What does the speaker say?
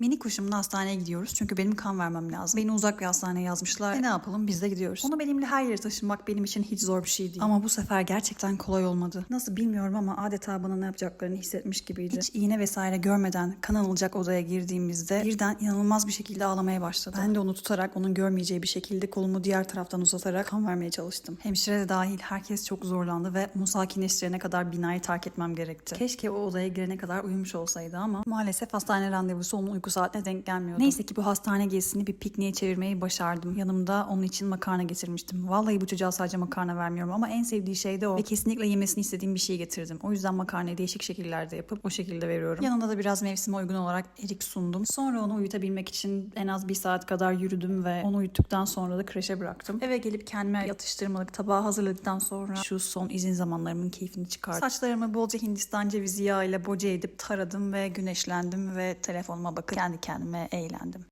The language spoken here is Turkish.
Mini kuşumla hastaneye gidiyoruz çünkü benim kan vermem lazım. Beni uzak bir hastaneye yazmışlar. E ne yapalım biz de gidiyoruz. Onu benimle her yere taşımak benim için hiç zor bir şey değil. Ama bu sefer gerçekten kolay olmadı. Nasıl bilmiyorum ama adeta bana ne yapacaklarını hissetmiş gibiydi. Hiç iğne vesaire görmeden kan alınacak odaya girdiğimizde birden inanılmaz bir şekilde ağlamaya başladı. Ben de onu tutarak onun görmeyeceği bir şekilde kolumu diğer taraftan uzatarak kan vermeye çalıştım. Hemşire de dahil herkes çok zorlandı ve onu sakinleştirene kadar binayı terk etmem gerekti. Keşke o odaya girene kadar uyumuş olsaydı ama maalesef hastane randevusu onun uyku saatine denk gelmiyordu. Neyse ki bu hastane gezisini bir pikniğe çevirmeyi başardım. Yanımda onun için makarna getirmiştim. Vallahi bu çocuğa sadece makarna vermiyorum ama en sevdiği şey de o. Ve kesinlikle yemesini istediğim bir şey getirdim. O yüzden makarnayı değişik şekillerde yapıp o şekilde veriyorum. Yanında da biraz mevsime uygun olarak erik sundum. Sonra onu uyutabilmek için en az bir saat kadar yürüdüm ve onu uyuttuktan sonra da kreşe bıraktım. Eve gelip kendime yatıştırmalık tabağı hazırladıktan sonra şu son izin zamanlarımın keyfini çıkardım. Saçlarımı bolca Hindistan cevizi yağı ile boca edip taradım ve güneşlendim ve telefonuma bakıp kendi kendime eğlendim.